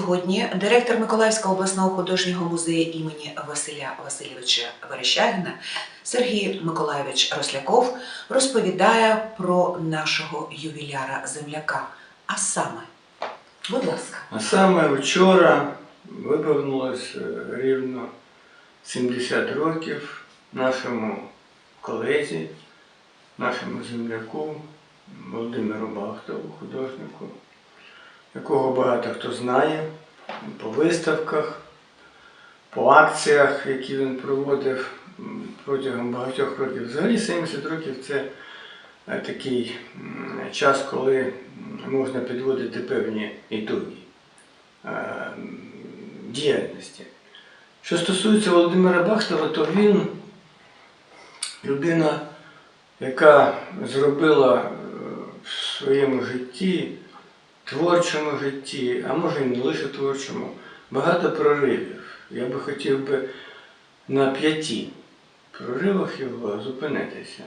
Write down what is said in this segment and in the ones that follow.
сьогодні директор Миколаївського обласного художнього музею імені Василя Васильовича Верещагіна Сергій Миколайович Росляков розповідає про нашого ювіляра земляка. А саме, будь ласка. А саме вчора виповнилось е, рівно 70 років нашому колезі, нашому земляку Володимиру Бахтову, художнику, якого багато хто знає по виставках, по акціях, які він проводив протягом багатьох років. Взагалі 70 років це е, такий час, коли можна підводити певні ітоги е, діяльності. Що стосується Володимира Бахтова, то він людина, яка зробила е, в своєму житті, творчому житті, а може і не лише творчому, багато проривів. Я би хотів би на п'яти проривах його зупинитися.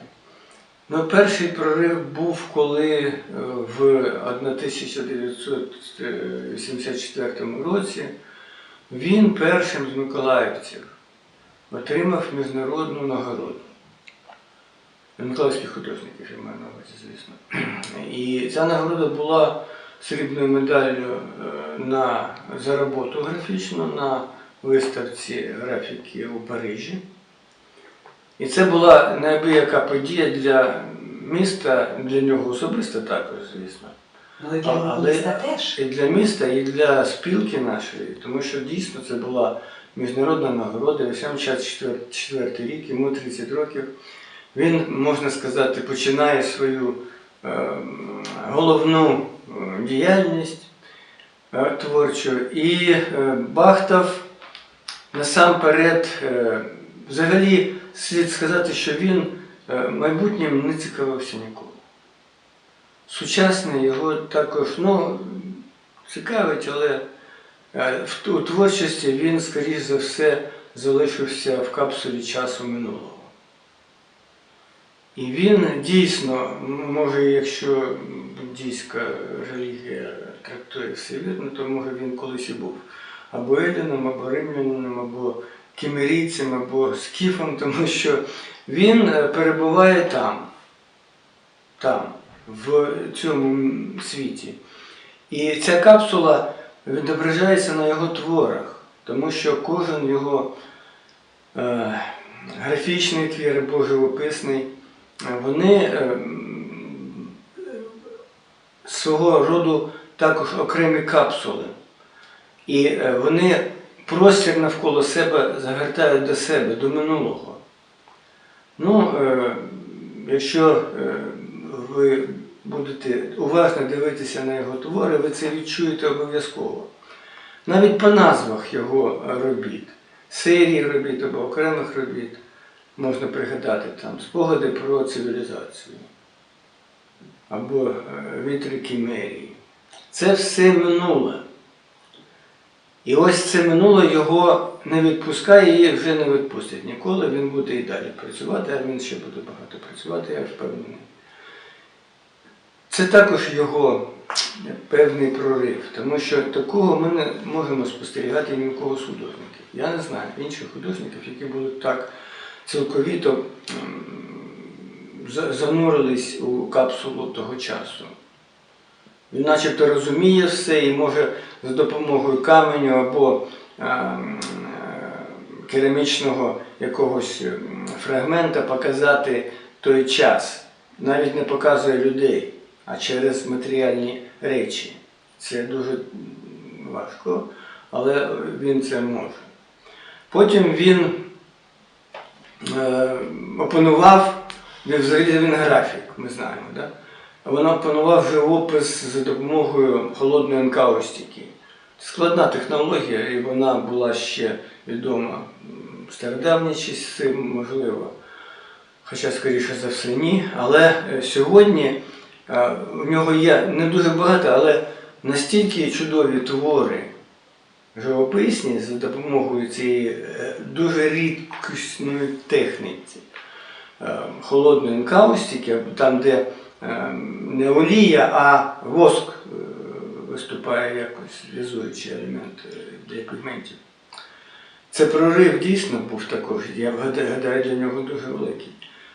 Ну, перший прорив був, коли е, в 1984 році він першим з миколаївців отримав міжнародну нагороду. Миколаївських художників, я маю на увазі, звісно. І ця нагорода була срібною медаллю е, на, за роботу графічну на виставці графіки у Парижі. І це була неабияка подія для міста, для нього особисто також, звісно. Ну і для А- але- міста теж. І для міста, і для спілки нашої, тому що дійсно це була міжнародна нагорода, 84 рік, йому 30 років. Він, можна сказати, починає свою головну е, діяльність е, творчу. І е, Бахтов насамперед, взагалі слід сказати, що він майбутнім не цікавився ніколи. Сучасне його також ну, цікавить, але у творчості він, скоріш за все, залишився в капсулі часу минулого. І він дійсно, може, якщо буддійська релігія трактує все вірно, то може він колись і був або еліном, або римлянином, або кімерійцем, або скіфом, тому що він е, перебуває там, там, в цьому світі. І ця капсула відображається на його творах, тому що кожен його е, графічний твір або живописний, вони е, свого роду також окремі капсули. І е, вони простір навколо себе загортають до себе, до минулого. Ну, е, якщо е, ви будете уважно дивитися на його твори, ви це відчуєте обов'язково. Навіть по назвах його робіт, серії робіт або окремих робіт можна пригадати там спогади про цивілізацію або е, вітри Кімерії. Це все минуле. І ось це минуле його не відпускає і вже не відпустить ніколи. Він буде і далі працювати, а він ще буде багато працювати, я впевнений. Це також його певний прорив, тому що такого ми не можемо спостерігати ні у кого з художників. Я не знаю інших художників, які були так цілковіто занурились у капсулу того часу. Він начебто розуміє все і може за допомогою каменю або е, м, е, керамічного якогось фрагмента показати той час. Навіть не показує людей, а через матеріальні речі. Це дуже важко, але він це може. Потім він опанував, він взагалі він графік, ми знаємо. Да? Вона опанував живопис за допомогою холодної енкаустики. Складна технологія, і вона була ще відома в стародавні часи, можливо, хоча, скоріше за все, ні. Але е, сьогодні е, у нього є не дуже багато, але настільки чудові твори живописні за допомогою цієї е, дуже рідкісної техніки е, холодної енкаустики, там, де е, не олія, а воск виступає якось зв'язуючий елемент для пігментів. Це прорив дійсно був також, я гадаю, для нього дуже великий.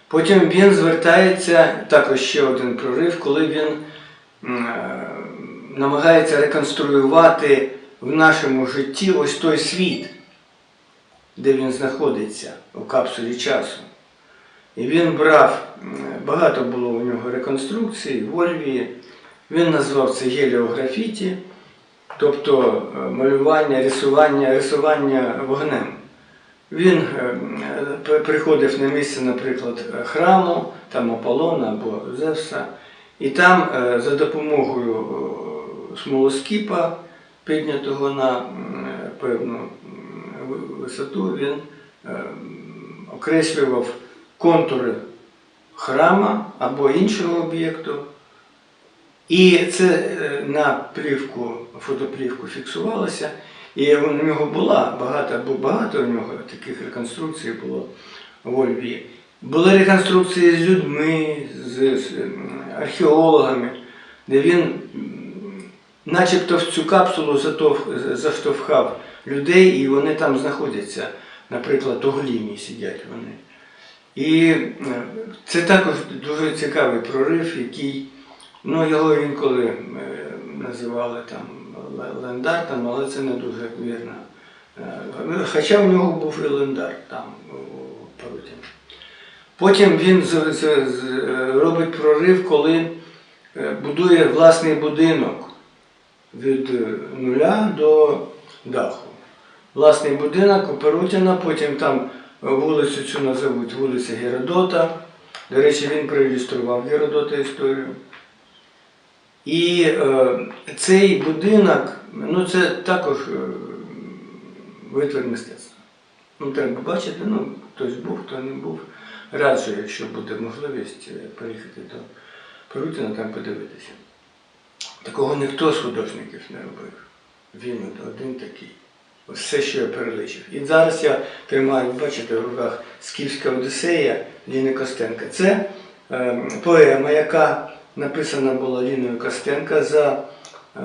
Потім він звертається, також ще один прорив, коли він намагається реконструювати в нашому житті ось той світ, де він знаходиться у капсулі часу. І він брав, багато було у нього реконструкцій в Ольвії. Він назвав це геліографіті, тобто е, малювання, рисування, рисування вогнем. Він е, е, приходив на місце, наприклад, храму, там Аполлона або Зевса, і там за допомогою смолоскіпа, піднятого на певну висоту, він е, окреслював контури храма або іншого об'єкту. І це е, на плівку, фотоплівку фіксувалося. І у нього була багато, багато у нього таких реконструкцій було в Ольвії. Були реконструкції з людьми, з, з археологами, де він начебто в цю капсулу заштовхав людей, і вони там знаходяться. Наприклад, у гліні сидять вони. І е, це також дуже цікавий прорив, який, ну його інколи е, називали там лендартом, але це не дуже вірно. Е, Хоча в нього був і лендар там у. Потім він робить прорив, коли будує власний будинок від е, нуля до даху. Власний будинок у Перутіна, потім там вулицю цю називуть вулиця Геродота. До речі, він проілюстрував Геродота історію. І е, цей будинок, ну це також е, витвір мистецтва. Ну, треба бачити, ну, хтось був, хто не був. Раджу, якщо буде можливість е, поїхати до Перутіна, там подивитися. Такого ніхто з художників не робив. Він один такий. Все, що я переличив. І зараз я тримаю, бачите, в руках Скіфська Одіссея Ліни Костенка. Це е, поема, яка написана була Ліною Костенка за е,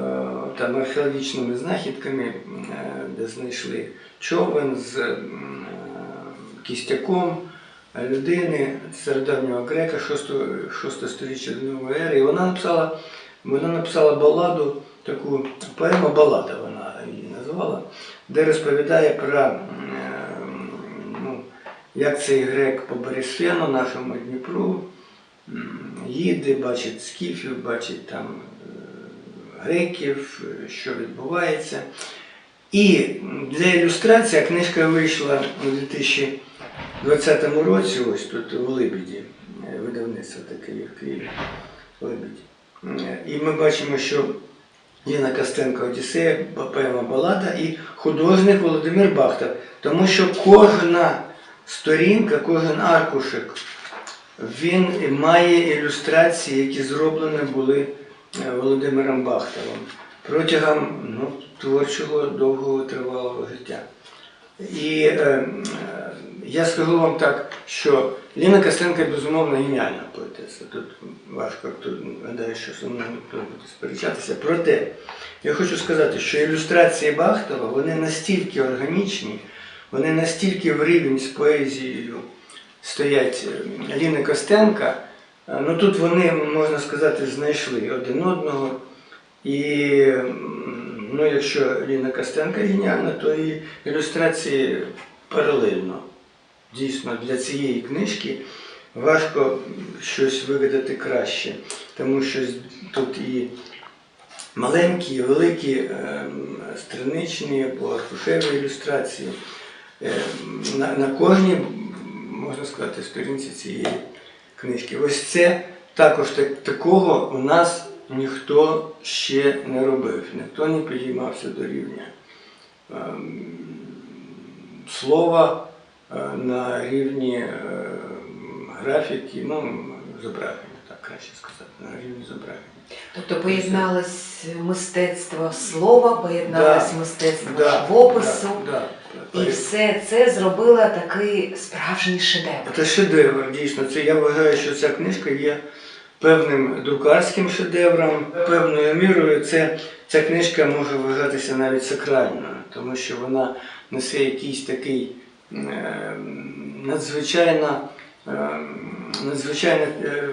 там, археологічними знахідками, е, де знайшли човен з е, кістяком людини стародавнього грека 6, 6 сторіччя до нової ери. І вона написала, вона написала баладу, таку поему балада вона її назвала, де розповідає про ну, як цей грек по Борисфену, нашому Дніпру, їде, бачить скіфів, бачить там е, греків, що відбувається. І для ілюстрації книжка вийшла у 2020 році, ось тут у Либіді, е, видавництво таке в Києві. Е, І ми бачимо, що Ліна Костенко Одіссея, поема Балада і художник Володимир Бахта. Тому що кожна сторінка, кожен аркушик, він має ілюстрації, які зроблені були е, Володимиром Бахтовим протягом ну, творчого довгого тривалого життя. І е, я скажу вам так, що Ліна Костенко, безумовно, геніальна поетеса. Тут важко, хто гадає, що зі мною ніхто буде сперечатися. Проте я хочу сказати, що ілюстрації Бахтова вони настільки органічні, вони настільки в рівень з поезією стоять е, Ліни Костенка. Е, Ну тут вони, можна сказати, знайшли один одного. І ну, якщо Ліна Костенка геніальна, то і ілюстрації паралельно. Дійсно, для цієї книжки важко щось вигадати краще, тому що тут і маленькі, і великі ем, страничні або аркушеві ілюстрації. Ем, На, на кожній, можна сказати, сторінці цієї книжки. Ось це також так, такого у нас ніхто ще не робив, ніхто не підіймався до рівня ем, слова е, на рівні е, графіки, ну, зображення, так краще сказати, на рівні зображення. Тобто поєдналось мистецтво слова, поєдналось Да. мистецтво Да, живопису, да, да. і все це зробило такий справжній шедевр. Це шедевр, дійсно. Це я вважаю, що ця книжка є певним друкарським шедевром, певною мірою це ця книжка може вважатися навіть сакральною, тому що вона несе якийсь такий надзвичайно, е, надзвичайно е,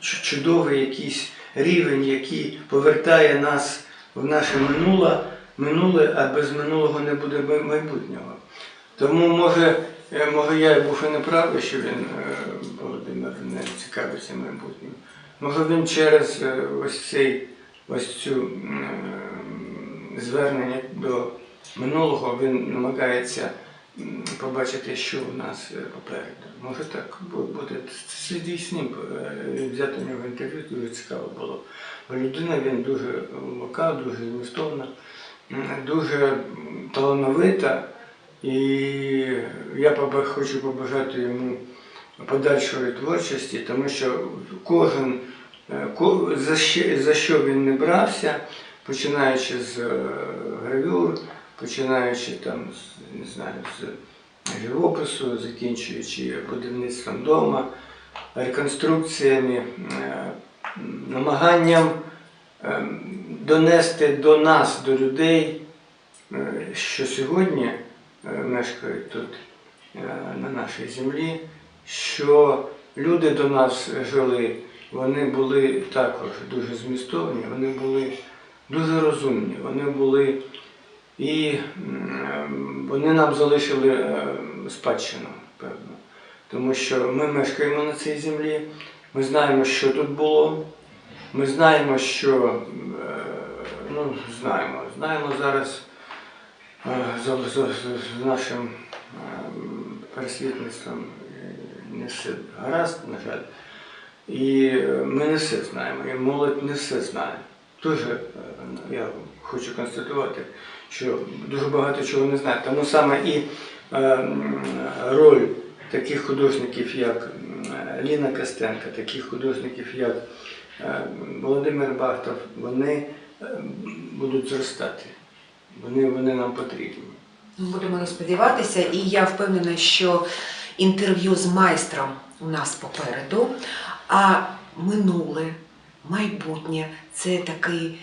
чудовий якийсь рівень, який повертає нас в наше минуле, минуле, а без минулого не буде майбутнього. Тому може, е, може я був і неправий, що він е, Володимир не цікавиться майбутнім. Може він через е, ось цей ось цю звернення до минулого він намагається побачити, що у нас попереду. Може так бу- бути. Це дійсно взяти у нього інтерв'ю дуже цікаво було. Бо людина він дуже глибока, дуже змістовна, дуже талановита. І я хочу побажати йому подальшої творчості, тому що кожен, е, за що, він не брався, починаючи з е, гравюр, починаючи там, не знаю, з живопису, закінчуючи будівництвом дома, реконструкціями, е, намаганням донести до нас, до людей, що сьогодні мешкають тут е, на нашій землі, що люди до нас жили, вони були також дуже змістовні, вони були дуже розумні, вони були і вони нам залишили е, спадщину, певно. Тому що ми мешкаємо на цій землі, ми знаємо, що тут було, ми знаємо, що е, ну, знаємо, знаємо зараз е, за, за, за- з нашим е, пересвітництвом е, не все гаразд, на жаль. І е, ми не все знаємо, і молодь не все знає. Дуже е, я хочу констатувати, що дуже багато чого не знає. Тому саме і е, роль таких художників, як Ліна Костенка, таких художників, як е, Володимир Бахтов, вони е, будуть зростати. Вони, вони нам потрібні. Будемо сподіватися, і я впевнена, що інтерв'ю з майстром у нас попереду, а минуле, майбутнє це такі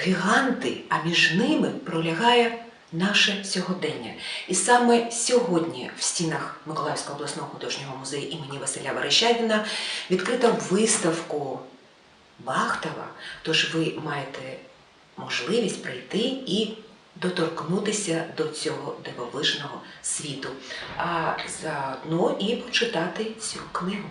гіганти, а між ними пролягає наше сьогодення. І саме сьогодні в стінах Миколаївського обласного художнього музею імені Василя Верещагіна відкрито виставку Бахтова. Тож ви маєте можливість прийти і доторкнутися до цього дивовижного світу, а заодно і почитати цю книгу.